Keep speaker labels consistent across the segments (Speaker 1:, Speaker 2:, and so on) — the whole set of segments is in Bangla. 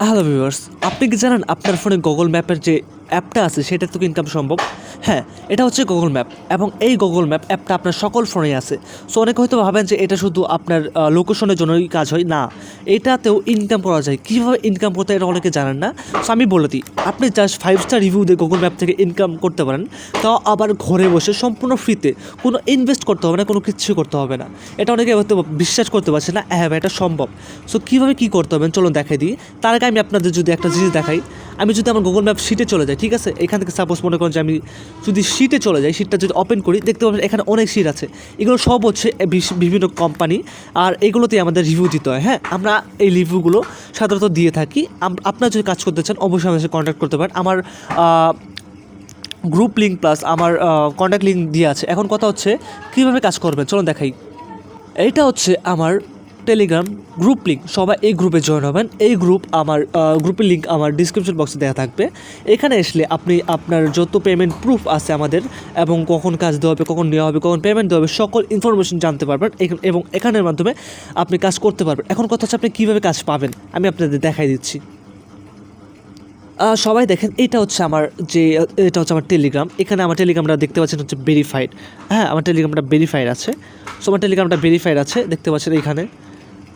Speaker 1: হ্যালো ভিউয়ার্স আপনি কি জানেন আপনার ফোনে গুগল ম্যাপের যে অ্যাপটা আছে, সেটা তো ইনকাম সম্ভব। হ্যাঁ এটা হচ্ছে গুগল ম্যাপ এবং এই গুগল ম্যাপ অ্যাপটা আপনার সকল ফোনেই আছে। সো অনেকে হয়তো ভাবেন যে এটা শুধু আপনার লোকেশনের জন্যই কাজ হয়। না, এটাতেও ইনকাম করা যায়। কীভাবে ইনকাম করতে এটা অনেকে জানেন না। সো আমি বলে দিই, আপনি জাস্ট ফাইভ স্টার রিভিউ দিয়ে গুগল ম্যাপ থেকে ইনকাম করতে পারেন। তাও আবার ঘরে বসে সম্পূর্ণ ফ্রিতে কোনো ইনভেস্ট করতে হবে না, কোনো কিছু করতে হবে না। এটা অনেকে হয়তো বিশ্বাস করতে পারছে না হ্যাঁ এটা সম্ভব। সো কীভাবে কী করতে হবে? চলুন দেখাই দিই। তার আগে আমি আপনাদের যদি একটা জিনিস দেখাই। আমি যদি আমার গুগল ম্যাপ শিটে চলে যাই, ঠিক আছে? এখান থেকে সাপোজ মনে করেন যে আমি যদি শিটে চলে যাই শিটটা যদি ওপেন করি, দেখতে পাবেন এখানে অনেক শিট আছে। এগুলো সব হচ্ছে বিভিন্ন কোম্পানি আর এগুলোতে আমাদের রিভিউ দিতে হয় হ্যাঁ? আমরা এই রিভিউগুলো সাধারণত দিয়ে থাকি। আপনারা যদি কাজ করতে চান, অবশ্যই আমাদের সাথে কন্ট্যাক্ট করতে পারেন। আমার গ্রুপ লিঙ্ক প্লাস আমার কন্ট্যাক্ট লিঙ্ক দিয়ে আছে। এখন কথা হচ্ছে, কীভাবে কাজ করবেন? চলুন দেখাই। এইটা হচ্ছে আমার টেলিগ্রাম গ্রুপ লিঙ্ক সবাই এই গ্রুপে জয়েন হবেন। এই গ্রুপ আমার গ্রুপের লিঙ্ক আমার ডিসক্রিপশন বক্সে দেওয়া থাকবে। এখানে আসলে আপনি আপনার যত পেমেন্ট প্রুফ আছে আমাদের এবং কখন কাজ দেওয়া হবে, কখন নেওয়া হবে, কখন পেমেন্ট দেওয়া হবে, সকল ইনফরমেশন জানতে পারবেন। এবং এখানের মাধ্যমে আপনি কাজ করতে পারবেন। এখন কথা হচ্ছে আপনি কীভাবে কাজ পাবেন, আমি আপনাদের দেখাই দিচ্ছি। সবাই দেখেন, এটা হচ্ছে আমার যে, এটা হচ্ছে আমার টেলিগ্রাম এখানে আমার টেলিগ্রামটা দেখতে পাচ্ছেন হচ্ছে ভেরিফাইড হ্যাঁ আমার টেলিগ্রামটা ভেরিফাইড আছে। সো আমার টেলিগ্রামটা ভেরিফাইড আছে, দেখতে পাচ্ছেন এখানে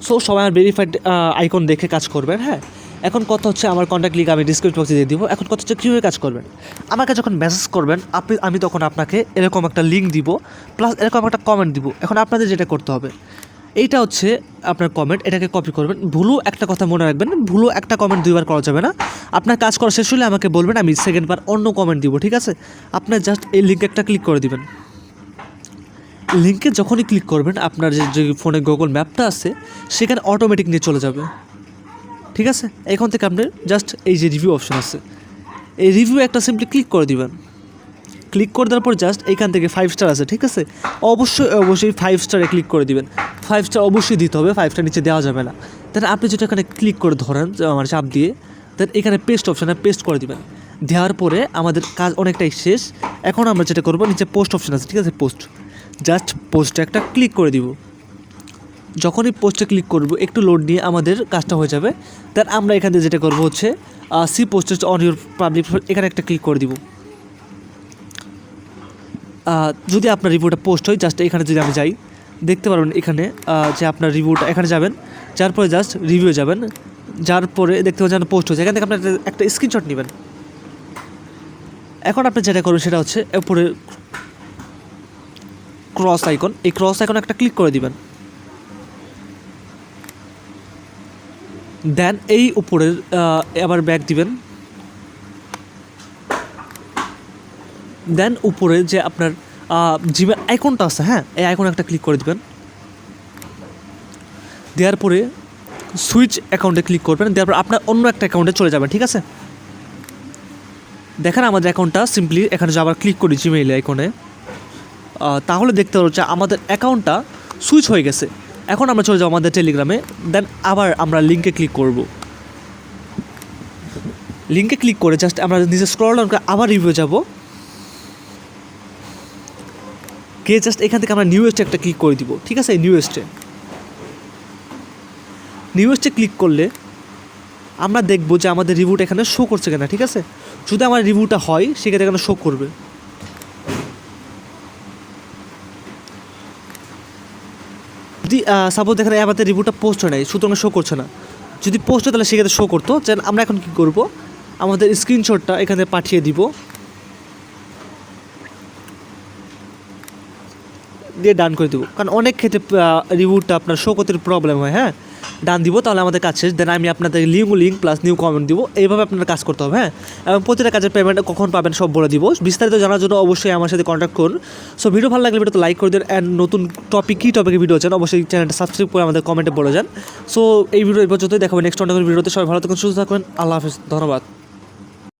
Speaker 1: সো সবাই আমার ভেরিফাইড আইকন দেখে কাজ করবেন হ্যাঁ? এখন কথা হচ্ছে আমার কন্ট্যাক্ট লিঙ্ক আমি ডিসক্রিপশন বক্সে দিয়ে দিব। এখন কথা হচ্ছে কীভাবে কাজ করবেন? আমাকে যখন মেসেজ করবেন, আপনি, আমি তখন আপনাকে এরকম একটা লিঙ্ক দিব প্লাস এরকম একটা কমেন্ট দিব। এখন আপনাদের যেটা করতে হবে, এইটা হচ্ছে আপনার কমেন্ট এটাকে কপি করবেন। ভুলও একটা কথা মনে রাখবেন ভুলও একটা কমেন্ট দুইবার করা যাবে না। আপনার কাজ করা শেষ হলে আমাকে বলবেন, আমি সেকেন্ডবার অন্য কমেন্ট দিব, ঠিক আছে? আপনার জাস্ট এই লিঙ্কে একটা ক্লিক করে দিবেন। লিঙ্কে যখনই ক্লিক করবেন, আপনার যে যে ফোনে গুগল ম্যাপটা আছে, সেখানে অটোমেটিক নিয়ে চলে যাবে। ঠিক আছে? এখন থেকে আপনার জাস্ট এই যে রিভিউ অপশন আছে, এই রিভিউ একটা সিম্পলি ক্লিক করে দিবেন। ক্লিক করে দেওয়ার পর জাস্ট এখান থেকে ফাইভ স্টার আছে, ঠিক আছে? অবশ্যই অবশ্যই ফাইভ স্টারে ক্লিক করে দিবেন। ফাইভ স্টার অবশ্যই দিতে হবে ফাইভ স্টার নিচে দেওয়া যাবে না। দেন আপনি যেটা এখানে ক্লিক করে ধরেন আমার চাপ দিয়ে দেন এখানে পেস্ট অপশানে পেস্ট করে দিবেন। দেওয়ার পরে আমাদের কাজ অনেকটাই শেষ। এখন আমরা যেটা করব, নিচে পোস্ট অপশন আছে, ঠিক আছে? পোস্ট জাস্ট পোস্টে একটা ক্লিক করে দিব। যখনই পোস্টে ক্লিক করব, একটু লোড নিয়ে আমাদের কাজটা হয়ে যাবে। দেন আমরা এখান যেটা করব হচ্ছে see postage on your public এখানে একটা ক্লিক করে দিব। যদি আপনার রিভিউটা পোস্ট হয় জাস্ট এখানে যদি আমি যাই, দেখতে পারবেন এখানে যে আপনার রিভিউটা এখানে যাবেন। যার পরে জাস্ট রিভিউ যাবেন। যার পরে দেখতে পাচ্ছেন পোস্ট হচ্ছে এখান থেকে আপনার একটা- স্ক্রিনশট নেবেন। এখন আপনি যেটা করবেন সেটা হচ্ছে, উপরে ক্রস আইকন এই ক্রস আইকন একটা ক্লিক করে দিবেন। দেন এই উপরের আবার ব্যাক দিবেন। দেন উপরে যে আপনার জিমের আইকনটা আছে হ্যাঁ এই আইকনে একটা ক্লিক করে দিবেন। দেওয়ার পরে সুইচ অ্যাকাউন্টে ক্লিক করবেন, দেওয়ার পর আপনার অন্য একটা অ্যাকাউন্টে চলে যাবেন, ঠিক আছে? দেখেন আমাদের অ্যাকাউন্টটা সিম্পলি এখানে আবার ক্লিক করি জিমেইল আইকনে তাহলে দেখতে পারো যে আমাদের অ্যাকাউন্টটা সুইচ হয়ে গেছে। এখন আমরা চলে যাব আমাদের টেলিগ্রামে দেন আবার আমরা লিঙ্কে ক্লিক করব। লিঙ্কে ক্লিক করে জাস্ট আমরা নিজে স্ক্রল ডাউন করে আবার রিভিউ যাব। কে জাস্ট এখান থেকে আমরা নিউ এস্টে একটা ক্লিক করে দিব। ঠিক আছে? নিউ এস্টে নিউ এস্টে ক্লিক করলে আমরা দেখব যে আমাদের রিভিউটা এখানে শো করছে কিনা। ঠিক আছে? যদি আমার রিভিউটা হয়, সেক্ষেত্রে এখানে শো করবে। যদি সাপোজ দেখেন আমাদের রিভিউটা পোস্ট হয় নাই, সুতরাং শো করছে না। যদি পোস্ট হয় তাহলে সেক্ষেত্রে শো করতো। যেন আমরা এখন কী করব? আমাদের স্ক্রিনশটটা এখানে পাঠিয়ে দিব। দিয়ে ডান করে দেবো। কারণ অনেক ক্ষেত্রে রিভিউটা আপনার শো প্রবলেম হয় হ্যাঁ? ডান দিব, তাহলে আমাদের কাজ শেষ। দেন আমি আপনাদের link link plus new comment দিব। এইভাবে আপনার কাজ করতে হবে হ্যাঁ? এবং প্রতিটা কাজের পেমেন্ট কখন পাবেন সব বলে দিব। বিস্তারিত জানার জন্য অবশ্যই আমার সাথে কন্ট্যাক্ট করুন। সো ভিডিও ভালো লাগলে ভিডিওতে লাইক করে দেন। অ্যান্ড নতুন টপিক কী টপিকে ভিডিও চান অবশ্যই চ্যানেলটা সাবস্ক্রাইব করে আমাদের কমেন্টে বলে যান। সো এই ভিডিও এই পর্যন্তই। দেখাবেন নেক্সট অন্য ভিডিওতে সবাই ভালো থাকুন, সুস্থ থাকবেন আল্লাহ হাফিজ। ধন্যবাদ।